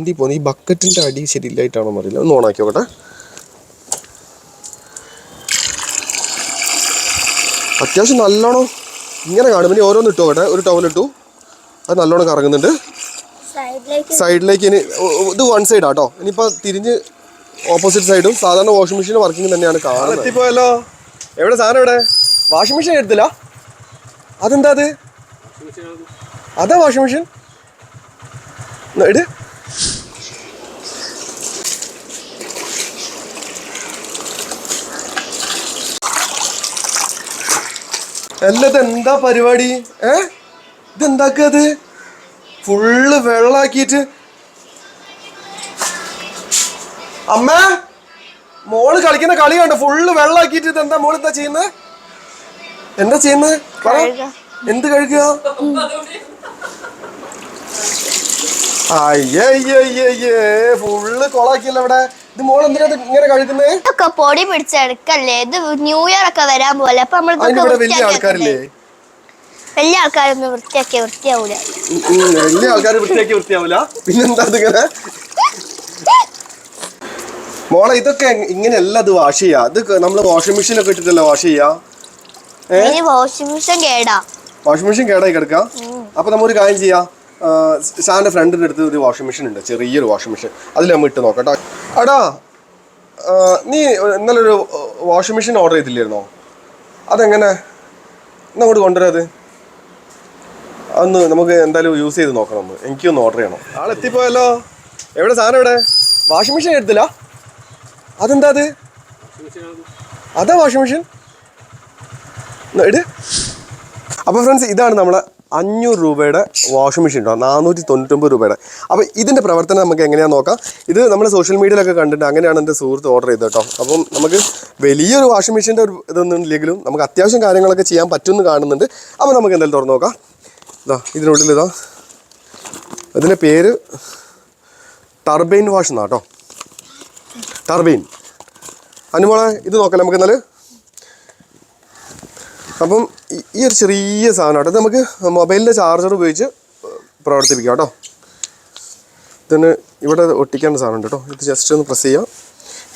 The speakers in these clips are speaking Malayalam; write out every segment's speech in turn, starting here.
പൊന്തി പോന്നി. ഈ ബക്കറ്റിന്റെ അടി ശരിയില്ലായിട്ടാണോ അറിയില്ല ഒന്ന് ഓണാക്കി നോക്കട്ടെ. അത്യാവശ്യം നല്ലോണം ഇങ്ങനെ കാണും. ഇനി ഓരോന്ന് ഇട്ടു നോക്കട്ടെ. ഒരു ടവൽ ഇട്ടു. അത് നല്ലോണം കറങ്ങുന്നുണ്ട്. സൈഡിലേക്ക് ഇനി ഇത് വൺ സൈഡാ കേട്ടോ ഇനിയിപ്പോ തിരിഞ്ഞ് ഓപ്പോസിറ്റ് സൈഡും സാധാരണ വാഷിംഗ് മെഷീൻ വർക്കിംഗ് തന്നെയാണ് കാണുന്നത്. എത്തിപ്പോയല്ലോ. എവിടെ സാധനം എവിടെ? വാഷിംഗ് മെഷീൻ എടുത്തില്ല. അതെന്താ അത്? അതാ വാഷിംഗ് മെഷീൻ ഇട്. അല്ല ഇതെന്താ പരിപാടി? ഏ? ഇതെന്താക്കത്? ഫുള്ള് വെള്ളാക്കിയിട്ട്. അമ്മ മോൾ കളിക്കുന്ന കളി കണ്ടോ? ഫുള്ള് വെള്ളാക്കിയിട്ട് ഇതെന്താ എന്താ മോൾ എന്താ ചെയ്യുന്നത് എന്താ ചെയ്യുന്നത് പറ. എന്ത് കഴുകുക അയ്യേ ഫുള്ള് കൊളാക്കിയല്ലോ ഇവിടെ. ഇത് മോൾ എന്തിനാ ഇങ്ങനെ കഴുകുന്നേ? പൊടി പിടിച്ചെടുക്കല്ലേ ഇത് ന്യൂ ഇയർ ഒക്കെ വരാൻ പോലെ. അപ്പൊ നമ്മൾ ഇവിടെ വലിയ ആൾക്കാരില്ലേ? വലിയ ആൾക്കാരൊന്നും വൃത്തിയാക്കിയ വൃത്തിയാവൂല. വലിയ ആൾക്കാർ വൃത്തിയാക്കി വൃത്തിയാവില്ല പിന്നെന്താ ഇതിങ്ങനെ മോളെ ഇതൊക്കെ ഇങ്ങനെയല്ല അത് വാഷ് ചെയ്യാ. ഇത് നമ്മൾ വാഷിംഗ് മെഷീനൊക്കെ ഇട്ടിട്ടല്ലേ വാഷ് ചെയ്യാ? വാഷിംഗ് മെഷീൻ കേടാ. വാഷിംഗ് മെഷീൻ കേടായി കിടക്കാം? അപ്പൊ നമ്മൊരു കാര്യം ചെയ്യാം. ഷാന്റെ ഫ്രണ്ടിന്റെ അടുത്ത് ഒരു വാഷിംഗ് മെഷീൻ ഉണ്ട് ചെറിയൊരു വാഷിംഗ് മെഷീൻ അതിൽ നമ്മൾ ഇട്ട് നോക്കട്ടോ അടാ നീ ഇന്നലൊരു വാഷിംഗ് മെഷീൻ ഓർഡർ ചെയ്തില്ലായിരുന്നോ? അതെങ്ങനെ? എന്നാ അങ്ങോട്ട് കൊണ്ടുവരാത് അന്ന് നമുക്ക് എന്തായാലും യൂസ് ചെയ്ത് നോക്കണം ഒന്ന്. എനിക്കൊന്ന് ഓർഡർ ചെയ്യണം. ആളെത്തിപ്പോയല്ലോ എവിടെ സാധനം എവിടെ വാഷിംഗ് മെഷീൻ എടുത്തില്ല? അതെന്താ അത്? അതാ വാഷിംഗ് മെഷീൻ ഇട്. അപ്പോൾ ഫ്രണ്ട്സ് ഇതാണ് നമ്മളെ അഞ്ഞൂറ് രൂപയുടെ വാഷിംഗ് മെഷീൻ ഉണ്ടോ? നാനൂറ്റി തൊണ്ണൂറ്റൊമ്പത് രൂപയുടെ. അപ്പോൾ ഇതിന്റെ പ്രവർത്തനം നമുക്ക് എങ്ങനെയാണെന്ന് നോക്കാം. ഇത് നമ്മൾ സോഷ്യൽ മീഡിയയിലൊക്കെ കണ്ടിട്ട് അങ്ങനെയാണ് എന്റെ സുഹൃത്ത് ഓർഡർ ചെയ്തത് കേട്ടോ. അപ്പം നമുക്ക് വലിയൊരു വാഷിംഗ് മെഷീന്റെ ഒരു ഇതൊന്നും ഇല്ലെങ്കിലും നമുക്ക് അത്യാവശ്യം കാര്യങ്ങളൊക്കെ ചെയ്യാൻ പറ്റുമെന്ന് കാണുന്നുണ്ട്. അപ്പോൾ നമുക്ക് എന്തായാലും തുറന്ന് നോക്കാം. ഇതാ ഇതിനുള്ളിൽ ഇതാ ഇതിന്റെ പേര് ടർബൈൻ വാഷ് എന്നാ കേട്ടോ. ടർബൈൻ. അനുമോളെ ഇത് നോക്കാം നമുക്ക് എന്നാൽ അപ്പം ഈ- ഒരു ചെറിയ സാധനം കേട്ടോ നമുക്ക് മൊബൈലിന്റെ ചാർജർ ഉപയോഗിച്ച് പ്രവർത്തിപ്പിക്കാം കേട്ടോ. ഇതിന് ഇവിടെ ഒട്ടിക്കേണ്ട സാധനം കേട്ടോ. ഇത് ജസ്റ്റ് ഒന്ന് പ്രസ് ചെയ്യാം.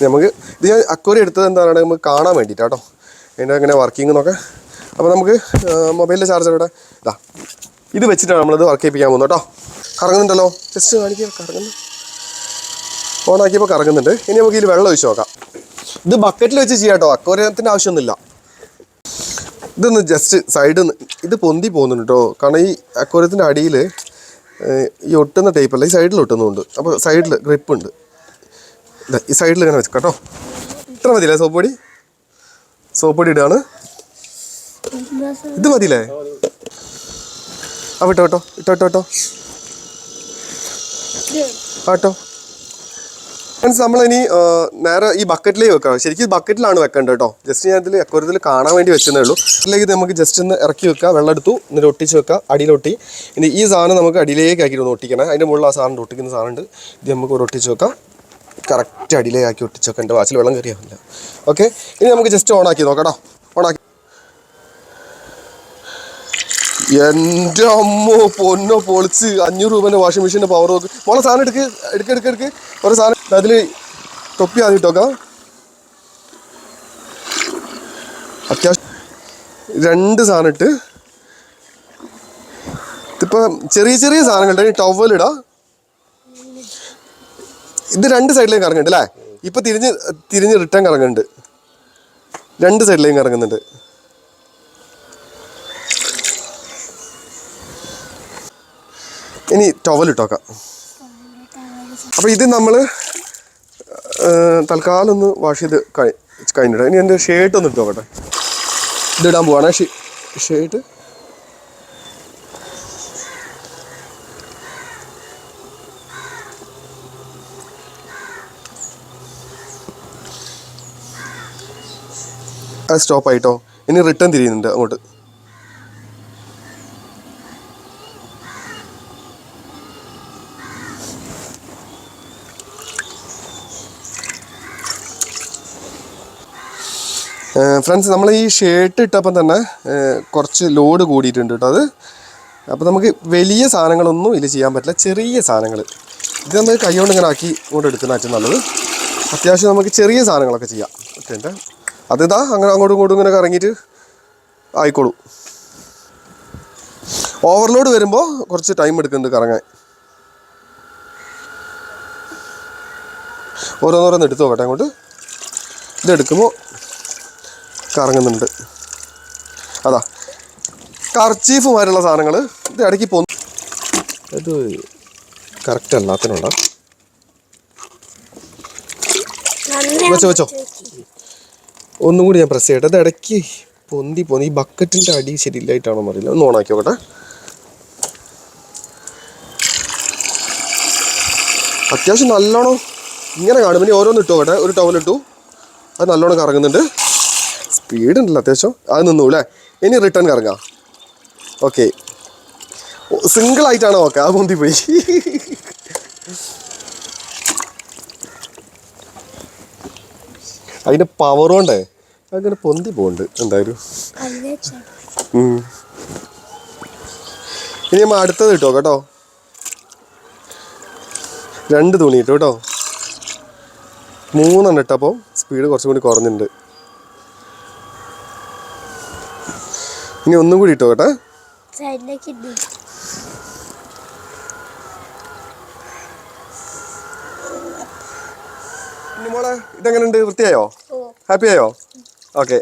നമുക്ക് ഇത് ഞാൻ അക്വറി എടുത്തത് എന്താണ് നമുക്ക് കാണാൻ വേണ്ടിയിട്ട് കേട്ടോ. അതിന്റെ അങ്ങനെ വർക്കിംഗ് എന്നൊക്കെ. അപ്പോൾ നമുക്ക് മൊബൈലിന്റെ ഇവിടെ ഇതാ ഇത് വെച്ചിട്ടാണ് നമ്മളിത് വർക്ക് ചെയ്യിപ്പിക്കാൻ പോകുന്നത് കേട്ടോ. കറങ്ങുന്നുണ്ടല്ലോ. ജസ്റ്റ് കാണിക്കുക കറങ്ങുന്നു. ഓണാക്കിയപ്പോൾ കറങ്ങുന്നുണ്ട്. ഇനി നമുക്ക് ഇതിൽ വെള്ളം ഒഴിച്ച് നോക്കാം. ഇത് ബക്കറ്റിൽ വെച്ച് ചെയ്യാം കേട്ടോ. അക്വറിയത്തിന്റെ ആവശ്യമൊന്നുമില്ല. ഇതൊന്ന് ജസ്റ്റ് സൈഡിൽ നിന്ന് ഇത് പൊന്തി പോകുന്നുണ്ട് കേട്ടോ. കാരണം ഈ അക്വരത്തിന്റെ അടിയിൽ ഈ ഒട്ടുന്ന ടൈപ്പ് അല്ല ഈ സൈഡിൽ ഒട്ടുന്നുണ്ട്. അപ്പോൾ സൈഡിൽ ഗ്രിപ്പ് ഉണ്ട്. ഈ സൈഡിൽ ഇങ്ങനെ വെച്ച് കേട്ടോ. ഇത്ര മതിയില്ലേ സോപ്പ് പൊടി? സോപ്പ് ഇടാണ് ഇത് മതിയില്ലേ? ആ വിട്ടോ കേട്ടോ ഇട്ടോ ഇട്ടോ കേട്ടോ ആട്ടോ ഫ്രണ്ട്സ് നമ്മളിനി നേരെ ഈ ബക്കറ്റിലേക്ക് വെക്കാം ശരിക്കും ബക്കറ്റിലാണ് വെക്കേണ്ടത് കേട്ടോ. ജസ്റ്റ് ഞാൻ ഇതിൽ അക്വരത്തിൽ കാണാൻ വേണ്ടി വെച്ചതേ ഉള്ളൂ. അല്ലെങ്കിൽ നമുക്ക് ജസ്റ്റ് ഒന്ന് ഇറക്കി വെക്കുക വെള്ളം എടുത്തു എന്നിട്ട് ഒട്ടിച്ച് വെക്കുക അടിയിലൊട്ടി ഇനി ഈ സാധനം നമുക്ക് അടിയിലേക്ക് ആക്കി ഒട്ടിക്കണം. അതിന്റെ മുകളിൽ ആ സാധനം ഒട്ടിക്കുന്ന സാധനം ഉണ്ട് ഇത് നമുക്ക് ഒരു ഒട്ടിച്ച് വെക്കാം. കറക്റ്റ് അടിയിലേക്ക് ആക്കി ഒട്ടിച്ച് വെക്കാം. എന്റെ വാച്ചിൽ വെള്ളം കയറിയാവില്ല ഓക്കെ ഇനി നമുക്ക് ജസ്റ്റ് ഓണാക്കി നോക്കാം കേട്ടോ. ഓണാക്കി എന്റെ അമ്മോ പൊന്നോ പൊളിച്ച്. അഞ്ഞൂറ് രൂപേന്റെ വാഷിംഗ് മെഷീന്റെ പവർ നോക്ക് മോളെ സാധനം എടുക്ക്. എടുക്ക് എടുക്ക് എടുക്ക്. ഒരു സാധനം അതിൽ തൊപ്പി ആദ്യം ഇട്ടോക്കാം. അത്യാവശ്യം രണ്ട് സാധനം ഇട്ട്. ഇതിപ്പോൾ ചെറിയ ചെറിയ സാധനങ്ങളുണ്ട്. ഈ ടവലിടാ ഇത് രണ്ട് സൈഡിലേക്ക് കറങ്ങുന്നുണ്ട് അല്ലേ? ഇപ്പം തിരിഞ്ഞ് തിരിഞ്ഞ് റിട്ടേൺ കറങ്ങുന്നുണ്ട് രണ്ട് സൈഡിലേക്കും കറങ്ങുന്നുണ്ട് ഇനി ടവൽ ഇട്ടോക്കാം. അപ്പോൾ ഇത് നമ്മൾ തൽക്കാലം ഒന്ന് വാഷ് ചെയ്ത് കഴി- കഴിഞ്ഞിട്ട് ഇനി എന്റെ ഷേർട്ട് ഒന്ന് ഇട്ട് നോക്കട്ടെ. ഇതിടാൻ പോവാണ്. ഷേർട്ട് സ്റ്റോപ്പ് ആയിട്ടോ. ഇനി റിട്ടേൺ തിരിയുന്നുണ്ട് അങ്ങോട്ട്. ഫ്രണ്ട്സ് നമ്മൾ ഈ ഷർട്ട് ഇട്ടപ്പം തന്നെ കുറച്ച് ലോഡ് കൂടിയിട്ടുണ്ട് കേട്ടോ അത്. അപ്പോൾ നമുക്ക് വലിയ സാധനങ്ങളൊന്നും ഇതിൽ ചെയ്യാൻ പറ്റില്ല. ചെറിയ സാധനങ്ങൾ ഇത് നമ്മൾ കൈകൊണ്ട് ഇങ്ങനെ ആക്കി കൊണ്ട് എടുക്കുന്ന ഏറ്റവും നല്ലത്. അത്യാവശ്യം നമുക്ക് ചെറിയ സാധനങ്ങളൊക്കെ ചെയ്യാം. ഓക്കെ അതിതാ അങ്ങനെ അങ്ങോട്ടും ഇങ്ങോട്ടും ഇങ്ങനെ കറങ്ങിയിട്ട് ആയിക്കോളൂ. ഓവർലോഡ് വരുമ്പോൾ കുറച്ച് ടൈം എടുക്കുന്നുണ്ട് കറങ്ങാൻ. ഓരോന്നോരോന്ന് എടുത്തു നോക്കട്ടെ അങ്ങോട്ട്. ഇതെടുക്കുമ്പോൾ കറങ്ങുന്നുണ്ട്. അതാ കർച്ചീഫുമാരുള്ള സാധനങ്ങൾ ഇത് ഇടയ്ക്ക് പോന്നു. ഇത് കറക്റ്റ് അല്ലാത്തതിനുള്ള വെച്ചോ വെച്ചോ. ഒന്നും കൂടി ഞാൻ പ്രസ് ചെയ്യട്ടെ. ഇത് ഇടയ്ക്ക് പൊന്തി പോന്നി. ഈ ബക്കറ്റിന്റെ അടി ശരിയില്ലായിട്ടാണോ അറിയില്ല ഒന്ന് ഓണാക്കി നോക്കട്ടെ. അത്യാവശ്യം നല്ലോണം ഇങ്ങനെ കാണുമ്പോൾ ഇനി ഓരോന്ന് ഇട്ടു നോക്കട്ടെ. ഒരു ടവൽ അത് നല്ലോണം കറങ്ങുന്നുണ്ട്. സ്പീഡ് ഉണ്ടല്ലോ അത്യാവശ്യം. അത് നിന്നു അല്ലേ ഇനി റിട്ടേൺ കറങ്ങാം. ഓക്കെ സിംഗിൾ ആയിട്ടാണ് ഓക്കെ ആ പൊന്തി പോയി. അതിന്റെ പവർ കൊണ്ടേ അങ്ങനെ പൊന്തി പോകുന്നുണ്ട് എന്തായാലും. ഇനി നമ്മൾ അടുത്തത് കിട്ടോ കേട്ടോ? രണ്ട് തുണി ഇട്ടു കേട്ടോ. മൂന്നെണ്ണം ഇട്ടപ്പോൾ സ്പീഡ് കുറച്ചും കൂടി കുറഞ്ഞിട്ടുണ്ട്. ഇനി ഒന്നും കൂടി ഇട്ടോ കേട്ടെ. മോളെ ഇതെങ്ങനെയുണ്ട് വൃത്തിയായോ? ഹാപ്പി ആയോ ഓക്കെ.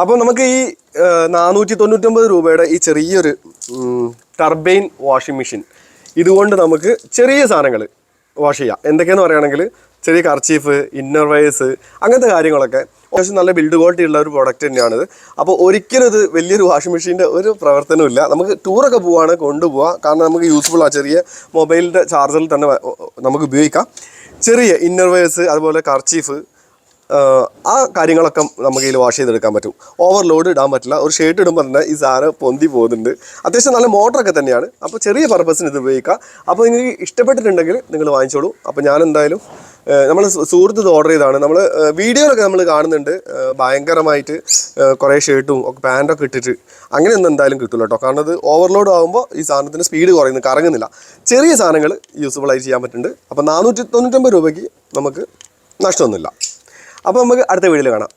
അപ്പോൾ നമുക്ക് ഈ നാനൂറ്റി തൊണ്ണൂറ്റൊമ്പത് രൂപയുടെ ഈ ചെറിയൊരു ടർബൈൻ വാഷിംഗ് മെഷീൻ ഇതുകൊണ്ട് നമുക്ക് ചെറിയ സാധനങ്ങൾ വാഷ് ചെയ്യാം. എന്തൊക്കെയെന്ന് പറയുകയാണെങ്കിൽ ചെറിയ കർച്ചീഫ് ഇന്നർ വയേഴ്സ് അങ്ങനത്തെ കാര്യങ്ങളൊക്കെ. അത്യാവശ്യം നല്ല ബിൽഡ് ക്വാളിറ്റി ഉള്ള ഒരു പ്രോഡക്റ്റ് തന്നെയാണിത്. അപ്പോൾ ഒരിക്കലും ഇത് വലിയൊരു വാഷിംഗ് മെഷീന്റെ ഒരു പ്രവർത്തനമില്ല നമുക്ക് ടൂറൊക്കെ പോവാണ് കൊണ്ടുപോകാം കാരണം നമുക്ക് യൂസ്ഫുൾ ആ ചെറിയ മൊബൈലിന്റെ ചാർജറിൽ തന്നെ നമുക്ക് ഉപയോഗിക്കാം. ചെറിയ ഇന്നർ വയേഴ്സ് അതുപോലെ കർച്ചീഫ് ആ കാര്യങ്ങളൊക്കെ നമുക്ക് ഇതിൽ വാഷ് ചെയ്തെടുക്കാൻ പറ്റും. ഓവർലോഡ് ഇടാൻ പറ്റില്ല. ഒരു ഷർട്ട് ഇടുമ്പോൾ തന്നെ ഈ സാധനം പൊന്തി പോകുന്നുണ്ട്. അത്യാവശ്യം നല്ല മോട്ടറൊക്കെ തന്നെയാണ്. അപ്പോൾ ചെറിയ പർപ്പസിന് ഇത് ഉപയോഗിക്കാം. അപ്പോൾ നിങ്ങൾക്ക് ഇഷ്ടപ്പെട്ടിട്ടുണ്ടെങ്കിൽ നിങ്ങൾ വാങ്ങിച്ചോളൂ. അപ്പോൾ ഞാൻ എന്തായാലും നമ്മൾ സുഹൃത്ത് ഓർഡർ ചെയ്താണ് നമ്മൾ വീഡിയോയിലൊക്കെ നമ്മൾ കാണുന്നുണ്ട്. ഭയങ്കരമായിട്ട് കുറേ ഷർട്ടും ഒക്കെ പാന്റൊക്കെ ഇട്ടിട്ട്. അങ്ങനെയൊന്നും എന്തായാലും കിട്ടില്ല കേട്ടോ കാരണം അത് ഓവർലോഡ് ആകുമ്പോൾ ഈ സാധനത്തിന്റെ സ്പീഡ് കുറയുന്നു കറങ്ങുന്നില്ല. ചെറിയ സാധനങ്ങൾ യൂസ്ഫുൾ ആയി ചെയ്യാൻ പറ്റുന്നുണ്ട്. അപ്പോൾ നാനൂറ്റി തൊണ്ണൂറ്റൊമ്പത് രൂപയ്ക്ക് നമുക്ക് നഷ്ടമൊന്നുമില്ല. അപ്പോൾ നമുക്ക് അടുത്ത വീഡിയോയിൽ കാണാം.